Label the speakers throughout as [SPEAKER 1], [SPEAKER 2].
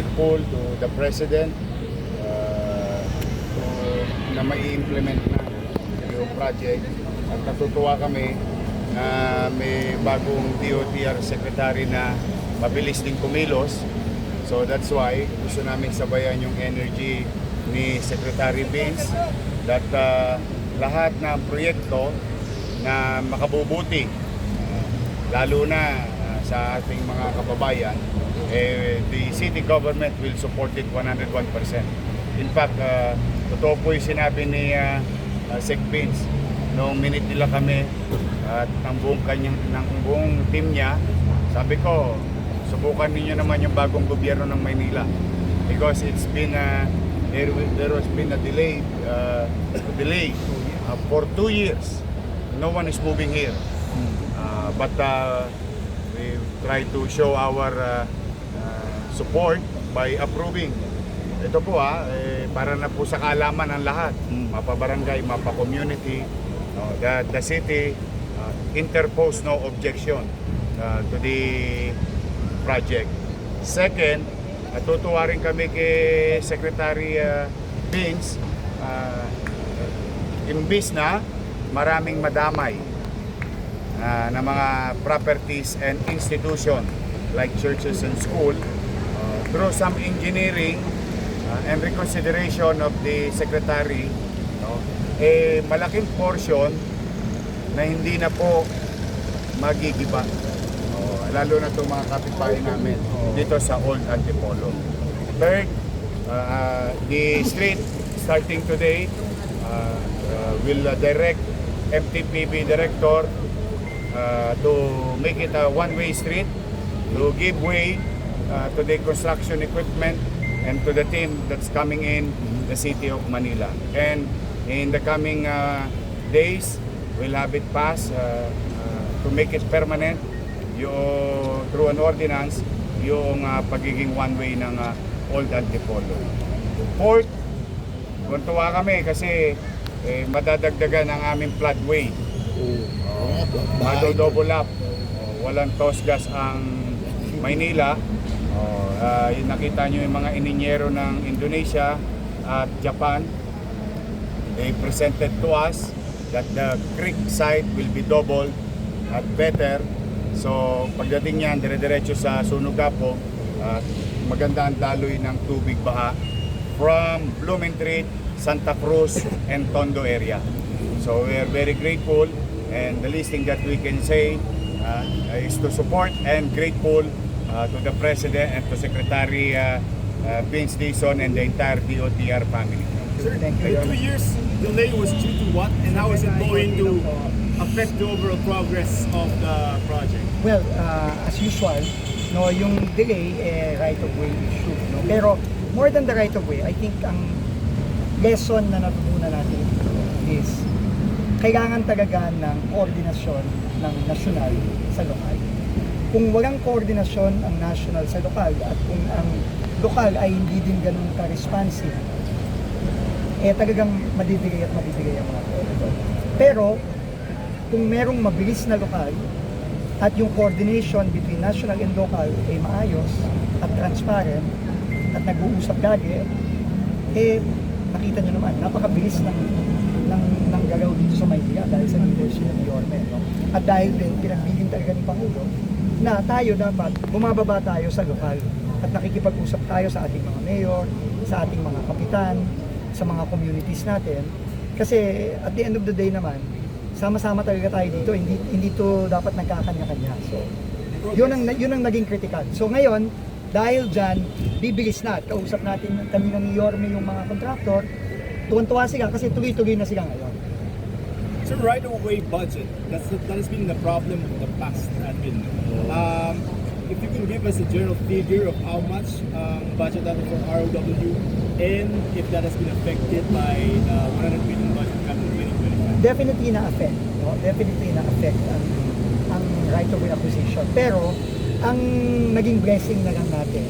[SPEAKER 1] grateful to the President uh, na mai-implement na yung project. At natutuwa kami na may bagong DOTR Secretary na mabilis din kumilos. So that's why gusto namin sabayan yung energy ni Secretary Vince that uh, lahat ng proyekto na makabubuti lalo na uh, sa ating mga kababayan eh, the city government will support it 101%. In fact, uh, totoo po yung sinabi ni uh, uh, Sec Vince noong minute nila kami at ng buong kanyang ng buong team niya, sabi ko, subukan niyo naman yung bagong gobyerno ng Maynila because it's been a there, there has been a delay uh, delay uh, for two years. No one is moving here. Uh, but uh, we try to show our uh, uh, support by approving. Ito po ah, eh, para na po sa kaalaman ng lahat, mapa-barangay, mapa-community, no, the, the city uh, interpose no objection uh, to the project. Second, natutuwa rin kami kay Secretary uh, Vince, uh, imbis na maraming madamay uh, na mga properties and institution like churches and school through some engineering uh, and reconsideration of the secretary no, eh malaking portion na hindi na po magigiba oh, lalo na itong mga kapitbahay namin dito sa Old Antipolo. Third uh, the street starting today uh, uh, will uh, direct MTPB director uh, to make it a one-way street, to give way uh, to the construction equipment and to the team that's coming in the city of Manila. And in the coming uh, days, we'll have it passed uh, uh, to make it permanent yung, through an ordinance yung uh, pagiging one-way ng uh, Old Antipolo. Fourth, Tuntua kami kasi eh, madadagdagan ang aming floodway. Mado-double up. Oh, walang toss gas ang Maynila. Oh, yun nakita nyo yung mga ininyero ng Indonesia at Japan. They presented to us that the creek side will be doubled at better. So pagdating niyan, dire-diretso sa Sunugapo, at maganda ang daloy ng tubig baha from Blumentritt, Santa Cruz, and Tondo area. So we are very grateful and the least thing that we can say uh, is to support and grateful uh, to the President and to Secretary uh, uh, Vince Dizon and the entire DOTR family.
[SPEAKER 2] Sir,
[SPEAKER 3] Thank
[SPEAKER 2] the
[SPEAKER 3] you.
[SPEAKER 2] two years delay was due to what, and how is it going to affect the overall progress of the project?
[SPEAKER 3] Well, uh, as usual, no, yung delay eh, right of way issue, no. Pero more than the right of way, I think ang lesson na natutunan natin is kailangan talaga ng koordinasyon ng nasyonal sa lokal. Kung walang koordinasyon ang national sa lokal at kung ang lokal ay hindi din ganun ka-responsive, eh talagang madibigay at madibigay ang mga proyekto. Pero kung merong mabilis na lokal at yung coordination between national and local ay maayos at transparent at nag-uusap lagi, eh nakita nyo naman, napakabilis ng ng, ng galaw dito sa Maynila dahil sa leadership ng Yorme. No? At dahil din pinagbilin talaga ng Pangulo na tayo dapat bumababa tayo sa lokal at nakikipag-usap tayo sa ating mga mayor, sa ating mga kapitan, sa mga communities natin. Kasi at the end of the day naman, sama-sama talaga tayo dito. Hindi hindi to dapat nagkakanya-kanya. So, yun ang yun ang naging critical. So ngayon, dahil diyan, bibilis na at kausap natin kami ng Yorme yung mga contractor. Tuwan-tuwa sila kasi tuloy-tuloy na sila ngayon.
[SPEAKER 2] So right of way budget, that's that has been the problem of the past admin. Um, if you can give us a general figure of how much um, budget that for ROW and if that has been affected by the 100 billion budget cut in 2025.
[SPEAKER 3] Definitely na-affect. No? Definitely na-affect ang, ang right of way acquisition. Pero, ang naging blessing na lang natin,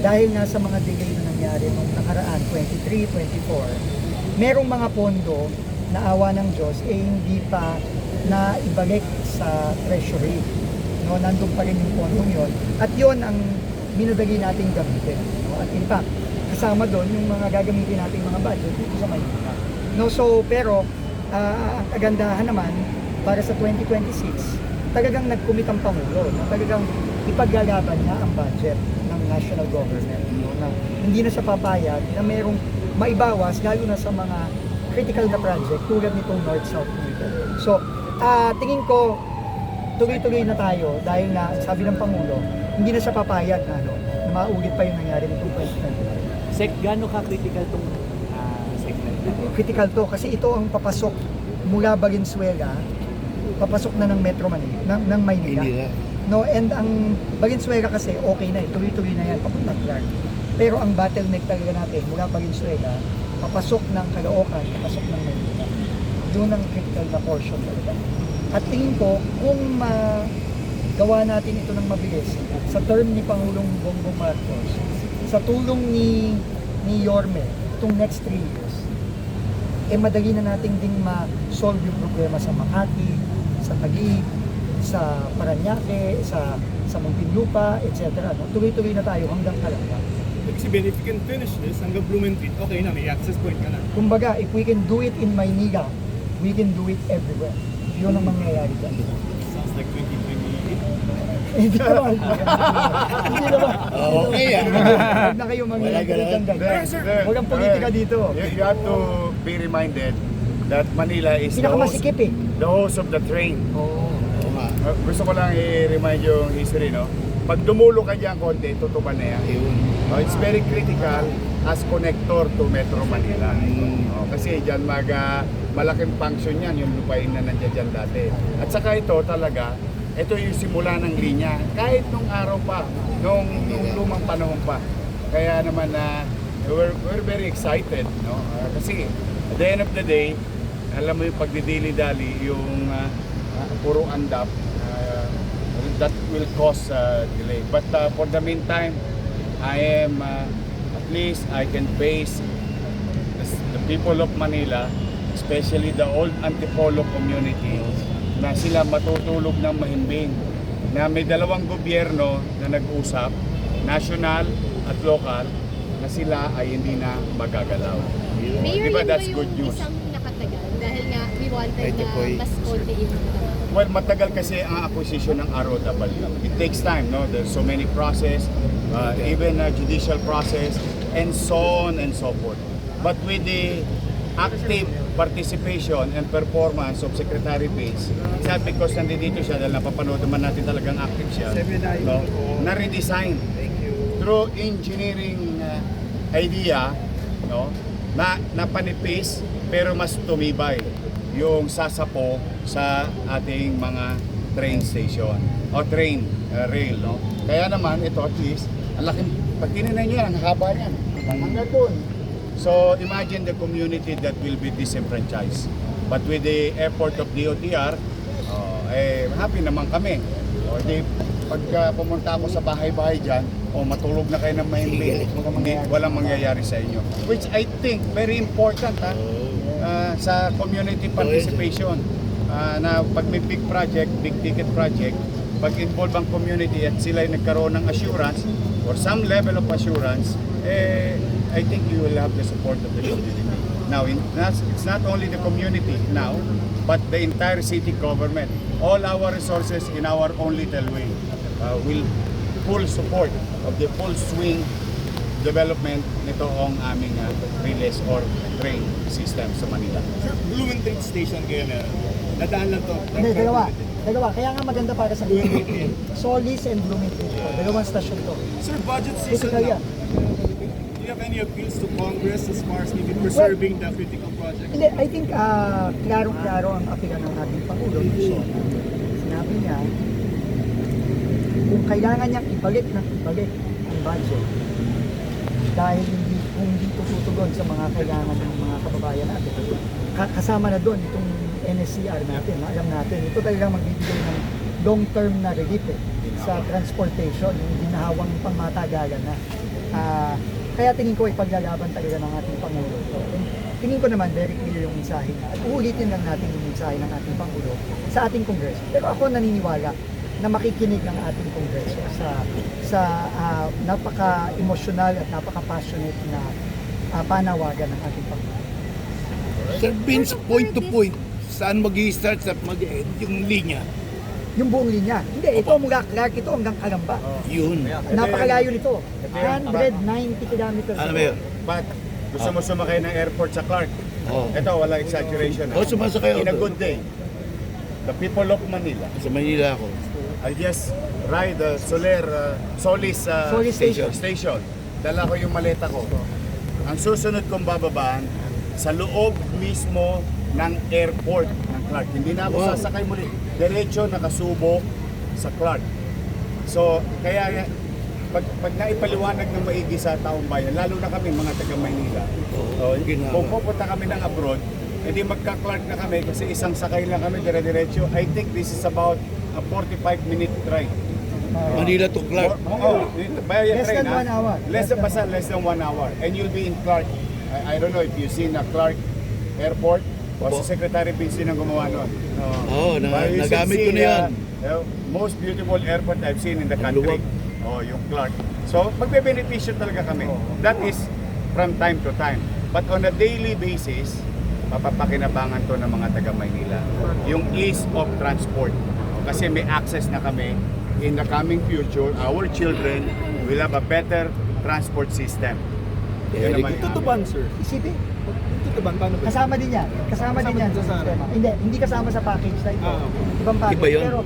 [SPEAKER 3] dahil nga sa mga delay na nangyari nung nakaraan, 23, 24, merong mga pondo na awa ng Diyos eh hindi pa na ibalik sa treasury. No, nandun pa rin yung pondong yon. At yon ang minadali nating gamitin. No? At in fact, kasama doon yung mga gagamitin nating mga budget dito sa Maynila. No, so, pero, ah, ang kagandahan naman, para sa 2026, talagang nag-commit ang Pangulo. No? Talagang ipaglalaban niya ang budget ng national government. No? Na hindi na siya papayag na merong maibawas, lalo na sa mga critical na project tulad nitong North-South Corridor. So, ah, tingin ko, tuloy-tuloy na tayo dahil na sabi ng Pangulo, hindi na siya papayag na, ano, na maulit pa yung nangyari nitong 2025.
[SPEAKER 4] Sek, gaano ka-critical tong ah, segment na to?
[SPEAKER 3] Critical to kasi ito ang papasok mula Valenzuela, papasok na ng Metro Manila, ng, ng Maynila. No, and ang Valenzuela kasi okay na eh, tuloy-tuloy na yan papunta Clark. Pero ang bottleneck talaga natin mula Valenzuela, papasok ng Caloocan, papasok ng Maynila. Doon ang critical na portion talaga. At tingin ko, kung magawa natin ito ng mabilis, sa term ni Pangulong Bongbong Marcos, sa tulong ni ni Yorme, itong next 3 years, eh madali na nating ding ma-solve yung problema sa Makati, sa Taguig, sa Paranaque, sa sa Muntinlupa, etc. No? Tuloy-tuloy na tayo hanggang Calamba.
[SPEAKER 2] Ibig sabihin, if you can finish this hanggang Blumentritt, okay na, may access point ka na.
[SPEAKER 3] Kumbaga, if we can do it in Maynila, we can do it everywhere. Yun ang mangyayari dyan.
[SPEAKER 2] Sounds like 2028.
[SPEAKER 3] Hindi naman. Hindi naman.
[SPEAKER 1] Okay, ah.
[SPEAKER 3] Huwag na kayo mangyayari dyan. Huwag ang politika dito.
[SPEAKER 1] You, you have to be reminded that Manila is the host,
[SPEAKER 3] eh.
[SPEAKER 1] the host of the train.
[SPEAKER 3] Oo.
[SPEAKER 1] Uh, gusto ko lang i-remind yung history, no? Pag dumulo ka dyan konti, tutupan na yan. Oh, it's very critical as connector to Metro Manila. Oh, kasi dyan mag, ah, malaking function yan, yung lupain na nandiyan dyan dati. At saka ito talaga, ito yung simula ng linya. Kahit nung araw pa, nung, nung lumang panahon pa. Kaya naman na we're, we're very excited, no? Ah, kasi at the end of the day, alam mo yung pagdidili-dali, yung ah, puro andap, ah, that will cause uh, delay. But uh, for the meantime, I am uh, at least I can face the, the people of Manila, especially the old Antipolo community, na sila matutulog ng mahimbing. Na may dalawang gobyerno na nag-usap, national at local, na sila ay hindi na magagalaw.
[SPEAKER 5] Mayor,
[SPEAKER 1] Di ba
[SPEAKER 5] yun
[SPEAKER 1] that's good news?
[SPEAKER 5] isang nakatagal? Dahil nga, we wanted na mas konti yung
[SPEAKER 1] Well, matagal kasi ang acquisition ng ROW. It takes time, no? There's so many process, uh, even uh, judicial process, and so on and so forth. But with the active participation and performance of Secretary Bates, it's not because nandito siya dahil napapanood naman natin talagang active siya, no? na-redesign through engineering uh, idea, no? na napanipis pero mas tumibay yung sasapo sa ating mga train station o train uh, rail no kaya naman ito at least ang laking pag tinignan niyo ang haba niyan. Hanggang doon. So imagine the community that will be disenfranchised. But with the effort of DOTR oh, eh happy naman kami. O di pagka pumunta ako sa bahay-bahay dyan o matulog na kayo ng mahimbing hindi walang mangyayari sa inyo. Which I think very important ha? Ah, sa community participation. Ah, na pag may big project, big ticket project, pag involve ang community at sila ay nagkaroon ng assurance or some level of assurance, eh, I think you will have the support of the community. Now, in, it's not only the community now, but the entire city government. All our resources in our own little way uh, will full support of the full swing development nitong aming uh, relays or train system sa Manila.
[SPEAKER 2] Sir, Blumentritt Station kayo na. Nadaan lang to.
[SPEAKER 3] Hindi, dalawa. Dalawa. Kaya nga maganda para sa
[SPEAKER 2] Blumentritt.
[SPEAKER 3] Solis and Bloomington. Dalawang stasyon to.
[SPEAKER 2] Sir, budget season
[SPEAKER 3] yan.
[SPEAKER 2] Do you have any appeals to Congress as far as maybe preserving the critical project?
[SPEAKER 3] Hindi, I think ah, klaro-klaro ang apilan ng ating Pangulo. So, sinabi niya, kung kailangan niyang ibalik ng ibalik ang budget dahil hindi, kung hindi tututugon sa mga kailangan ng mga kababayan natin. Ka- kasama na doon itong NSCR natin. na Alam natin, ito talagang magbibigay ng long-term na relief eh, sa transportation, yung ginahawang pangmatagalan na. Ah, kaya tingin ko ipaglalaban talaga ng ating Pangulo. ito. And tingin ko naman very clear yung mensahe niya. At uulitin lang natin yung mensahe ng ating Pangulo sa ating Kongreso. Pero ako naniniwala na makikinig ang ating kongreso sa sa ah, napaka-emosyonal at napaka-passionate na ah, panawagan ng ating Pangulo.
[SPEAKER 6] Sir Vince, point to point, saan mag start sa mag-end yung linya?
[SPEAKER 3] Yung buong linya. Hindi, ito mula Clark, ito hanggang Calamba.
[SPEAKER 6] Yun.
[SPEAKER 3] Napakalayo nito.
[SPEAKER 1] yan.
[SPEAKER 3] 190 kilometers.
[SPEAKER 6] Ano ba yun?
[SPEAKER 1] But gusto mo sumakay ng airport sa Clark?
[SPEAKER 6] Oo.
[SPEAKER 1] Ito, wala exaggeration.
[SPEAKER 6] Oh, sumasakay ako
[SPEAKER 1] In a good day, the people of Manila,
[SPEAKER 6] Sa Manila ako.
[SPEAKER 1] I just ride the Soler, uh, Solis, uh,
[SPEAKER 3] Solis Station.
[SPEAKER 1] station. Dala ko yung maleta ko. Ang susunod kong bababaan, sa loob mismo ng airport ng Clark. Hindi na ako
[SPEAKER 6] Wow.
[SPEAKER 1] sasakay muli. Diretso nakasubo sa Clark. So, kaya pag, pag naipaliwanag ng maigi sa taong bayan, lalo na kami mga taga Maynila, oh,
[SPEAKER 6] ginawa.
[SPEAKER 1] kung pupunta kami ng abroad, hindi magka-Clark na kami kasi isang sakay lang kami dire-diretso. I think this is about a 45 minute drive.
[SPEAKER 6] Manila to Clark.
[SPEAKER 1] Oo, by a
[SPEAKER 3] Less
[SPEAKER 1] train,
[SPEAKER 3] than one hour.
[SPEAKER 1] Less
[SPEAKER 3] Less
[SPEAKER 1] than, basta less than one hour. And you'll be in Clark. I, I don't know if you've seen a Clark Airport. O si Secretary Pinsin ang gumawa nun.
[SPEAKER 6] Oo, na-
[SPEAKER 1] you should
[SPEAKER 6] nagamit ko na yan.
[SPEAKER 1] uh, most beautiful airport I've seen in the country. Oh, yung Clark. So, magbe-beneficio talaga kami. That is from time to time. But on a daily basis, mapapakinabangan to ng mga taga Maynila. Yung ease of transport. Kasi may access na kami in the coming future, our children will have a better transport system. Yun
[SPEAKER 6] Very
[SPEAKER 1] naman yung
[SPEAKER 2] Tutuban, sir.
[SPEAKER 3] Isipin,
[SPEAKER 2] Tutuban, paano ba?
[SPEAKER 3] kasama din yan. Kasama, din
[SPEAKER 2] Kasama
[SPEAKER 3] yan
[SPEAKER 2] din
[SPEAKER 3] sa
[SPEAKER 2] sa
[SPEAKER 3] sistema. Hindi, hindi kasama sa package na ito.
[SPEAKER 2] Ah, okay.
[SPEAKER 3] Ibang package.
[SPEAKER 6] Iba yun?
[SPEAKER 3] Pero,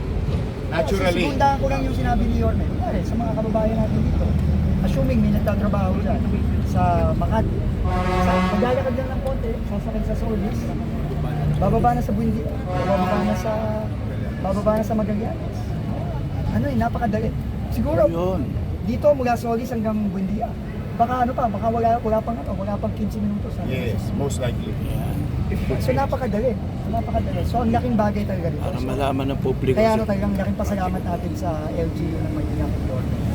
[SPEAKER 1] Naturally.
[SPEAKER 3] Sisundahan ko lang yung sinabi ni Yorme. Kunyari, sa mga kababayan natin dito. Assuming may nagtatrabaho dyan sa Makati. Sa, maglalakad lang ng konti, sasakay sa Solis. Bababa na sa Bundi. Bababa na sa bababa na sa Magallanes. Ano eh, napakadali. Siguro,
[SPEAKER 6] Yun.
[SPEAKER 3] dito mula Solis hanggang Buendia. Baka ano pa, baka wala, wala pang ano, wala pang 15 minutos. ano?
[SPEAKER 1] Yes, most likely.
[SPEAKER 3] So napakadali. Napakadali. So ang laking bagay talaga dito.
[SPEAKER 6] Para
[SPEAKER 3] So,
[SPEAKER 6] malaman ng publiko.
[SPEAKER 3] kaya ano
[SPEAKER 6] sir.
[SPEAKER 3] talagang laking pasalamat natin sa LGU ng Maynila.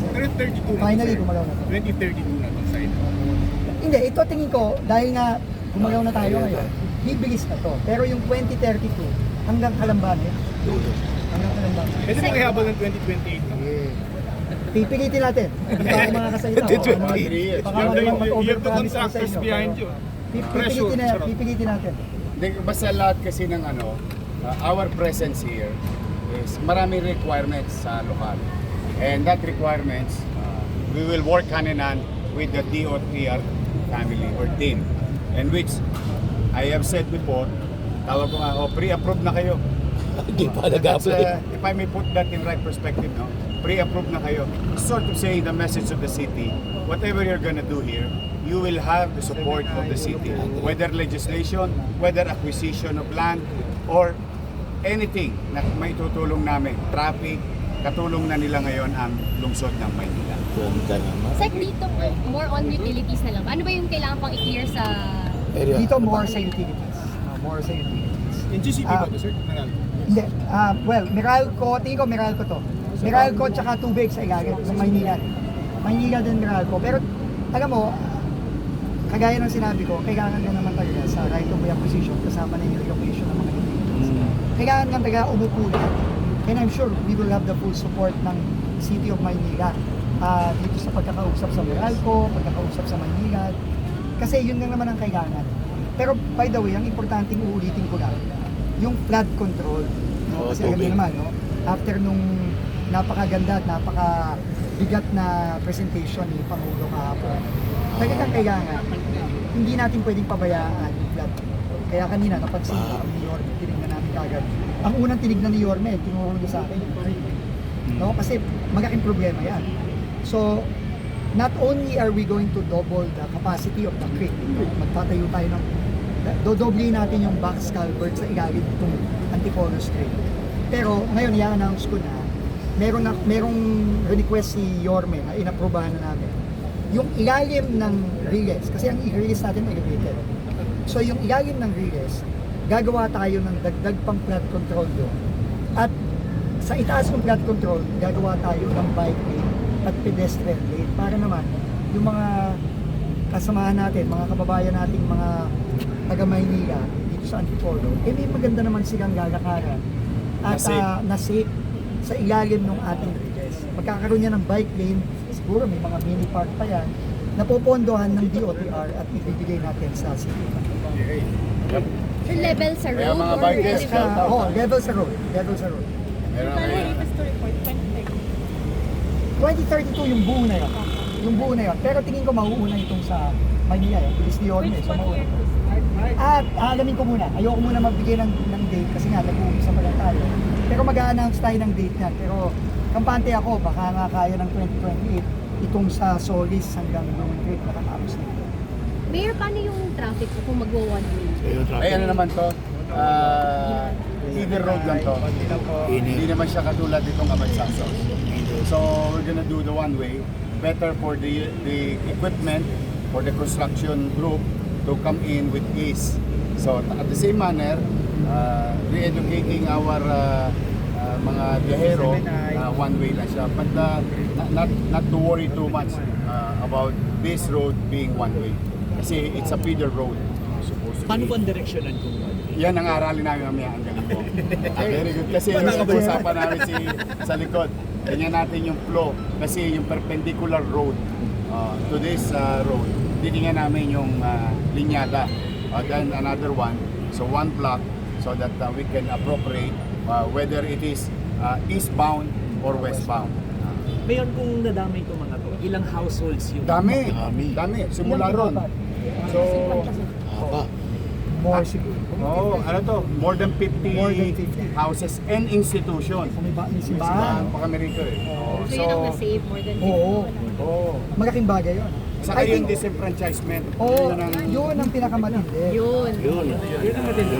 [SPEAKER 2] Pero 32 na.
[SPEAKER 3] Finally,
[SPEAKER 2] sir.
[SPEAKER 3] gumalaw na to.
[SPEAKER 2] 2032 na to side.
[SPEAKER 3] Hindi, ito tingin ko, dahil nga gumalaw na tayo ngayon, bibilis na to. Pero yung 2032, hanggang Kalambanes.
[SPEAKER 2] Pwede mo ihabol ng 2028 na.
[SPEAKER 3] Pipilitin natin. Hindi ako makakasalita.
[SPEAKER 6] 2028.
[SPEAKER 3] Baka naman-
[SPEAKER 2] You
[SPEAKER 3] Baka
[SPEAKER 2] have
[SPEAKER 3] naman
[SPEAKER 2] the- you have the
[SPEAKER 3] mag-overpromise ako sa
[SPEAKER 2] contractors
[SPEAKER 3] inyo.
[SPEAKER 2] behind you.
[SPEAKER 3] Pipilitin, na, pipilitin natin.
[SPEAKER 1] Hindi, basta lahat kasi ng ano, uh, our presence here is maraming requirements sa lokal. And that requirements, uh, we will work hand in hand with the DOTR family or team. And which, I have said before, tawag ko nga, oh, pre-approve na kayo.
[SPEAKER 6] Hindi pa nag-apply.
[SPEAKER 1] uh, if I may put that in right perspective, no? Pre-approve na kayo. Sort of saying the message of the city, whatever you're gonna do here, you will have the support of the city. Whether legislation, whether acquisition of land, or anything na may tutulong namin. Traffic, katulong na nila ngayon ang lungsod ng Maynila.
[SPEAKER 5] Sec, dito more on utilities na lang. Ano ba yung kailangan pang i-clear sa...
[SPEAKER 6] Area.
[SPEAKER 3] Dito more sa utilities. Ah, more sa utilities.
[SPEAKER 2] Yung GCP
[SPEAKER 3] Ah.
[SPEAKER 2] ba to, sir? Nangal.
[SPEAKER 3] Hindi. ah well, Meralco, tingin ko Meralco to. Meralco tsaka tubig sa ilalim, sa Maynila. Maynila din Meralco. Pero, alam mo, kagaya ng sinabi ko, kailangan ka naman talaga sa right of way acquisition kasama na yung relocation ng mga utilities.
[SPEAKER 6] Mm.
[SPEAKER 3] Kailangan nga talaga umupo lahat. And I'm sure we will have the full support ng City of Maynila ah, dito sa pagkakausap sa Meralco, pagkakausap sa Maynila. Kasi yun lang naman ang kailangan. Pero by the way, ang importanteng uulitin ko lang, yung flood control. No?
[SPEAKER 6] Oo,
[SPEAKER 3] Kasi alam
[SPEAKER 6] tubig.
[SPEAKER 3] naman, no? after nung napakaganda at napakabigat na presentation ni Pangulo kahapon, talagang kailangan, hindi natin pwedeng pabayaan yung flood control. Kaya kanina, napansin ko ni Yorme, tinignan namin kagad. Ang unang tinignan ni Yorme, tinuro niya sa akin creek. No? Kasi malaking problema yan. So, not only are we going to double the capacity of the creek, magtatayo tayo ng dodoblihin natin yung box culvert sa ilalim itong Antipolo Street. Pero ngayon i-announce ko na meron na merong request si Yorme na inaprobahan na namin. Yung ilalim ng Riles, kasi ang i-release natin elevated. So yung ilalim ng Riles, gagawa tayo ng dagdag pang flood control doon. At sa itaas ng flood control, gagawa tayo ng bike lane at pedestrian lane para naman yung mga kasamahan natin, mga kababayan nating mga taga Maynila dito sa Antipolo, eh may maganda naman silang lalakaran at
[SPEAKER 1] Na safe.
[SPEAKER 3] ah, na safe sa ilalim ng ating bridges. Magkakaroon yan ng bike lane, siguro may mga mini park pa yan, napopondohan ng DOTR at ibibigay natin sa city.
[SPEAKER 1] Yep.
[SPEAKER 5] Sir, level sa
[SPEAKER 1] Kaya
[SPEAKER 5] road
[SPEAKER 1] mga
[SPEAKER 5] or
[SPEAKER 1] bikers,
[SPEAKER 5] level?
[SPEAKER 1] shout out.
[SPEAKER 3] oh, level sa road, level sa road.
[SPEAKER 1] Meron kami.
[SPEAKER 3] 2032 yung buo na yun. Yung buo na yun. Pero tingin ko mauuna itong sa Manila. Yung Bilis ni Yorme. So mauuna. At alamin ko muna. Ayoko muna magbigay ng, ng date kasi nga nag-uumpisa pa lang tayo. Pero mag-a-announce tayo ng date niyan. Pero kampante ako, baka nga kaya ng 2028 itong sa Solis hanggang Blooming Creek makatapos na.
[SPEAKER 5] Mayor, paano yung traffic kung magwa one way?
[SPEAKER 1] Ay, ano naman to? Ah, feeder road lang to. Hindi naman siya katulad itong Amansaso. So, we're gonna do the one way. Better for the the equipment, for the construction group to come in with ease. So, at the same manner, uh, re-educating our uh, uh, mga biyahero, uh, one way lang siya. But uh, not, not, to worry too much uh, about this road being one way. Kasi it's a feeder road.
[SPEAKER 4] Paano po ang direksyonan kung?
[SPEAKER 1] Yan ang aralin namin mamaya ang galing po. Ah, very good. Kasi yung usapan namin si, sa likod, tingnan natin yung flow. Kasi yung perpendicular road uh, to this uh, road, titingnan namin yung uh, linyada. Uh, then another one, so one block so that uh, we can appropriate uh, whether it is uh, eastbound or westbound.
[SPEAKER 4] Mayor, kung nadamay itong mga to, ilang households yung...
[SPEAKER 1] Dami,
[SPEAKER 6] Dami.
[SPEAKER 1] dami. Simula ron. So,
[SPEAKER 3] More siguro.
[SPEAKER 1] oh, ano to? More than 50,
[SPEAKER 3] More than 50.
[SPEAKER 1] houses and institution.
[SPEAKER 3] Kung may ba, may Simbahan
[SPEAKER 1] pa kami rito eh. Oh,
[SPEAKER 5] So, yun ang na-save more than
[SPEAKER 3] Oo.
[SPEAKER 1] oh.
[SPEAKER 3] Malaking bagay yun.
[SPEAKER 1] Saka
[SPEAKER 3] I
[SPEAKER 1] yung
[SPEAKER 3] think-
[SPEAKER 1] disenfranchisement.
[SPEAKER 3] Oo,
[SPEAKER 1] Yun ang-
[SPEAKER 3] yun ang pinakamatindi.
[SPEAKER 5] Yun.
[SPEAKER 6] Yun.
[SPEAKER 1] Yun ang matindi.